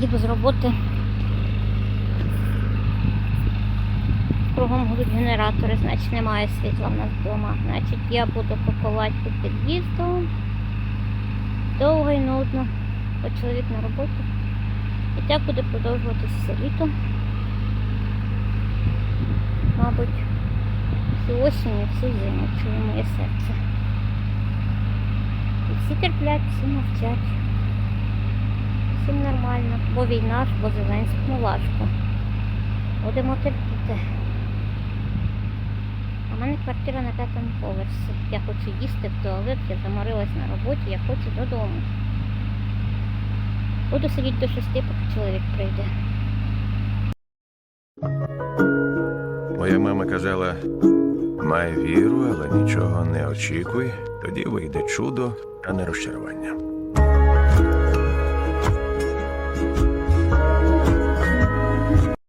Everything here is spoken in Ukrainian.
їду з роботи. Кругом гудуть генератори, значить немає світла в нас вдома. Значить я буду пакувати під під'їздом. Довго і нудно, бо чоловік на роботі. І так буде продовжуватися все літо. Мабуть, всю осінь і всю зиму чує моє серце. І всі терплять, всі мовчать. Всім нормально, бо війна ж, бо Зеленському важко. Будемо терпіти. В мене квартира на п'ятому поверсі. Я хочу їсти в туалет, я заморилась на роботі, я хочу додому. Буду сидіти до шести, поки чоловік прийде. Моя мама казала: май віру, але нічого не очікуй, тоді вийде чудо, а не розчарування.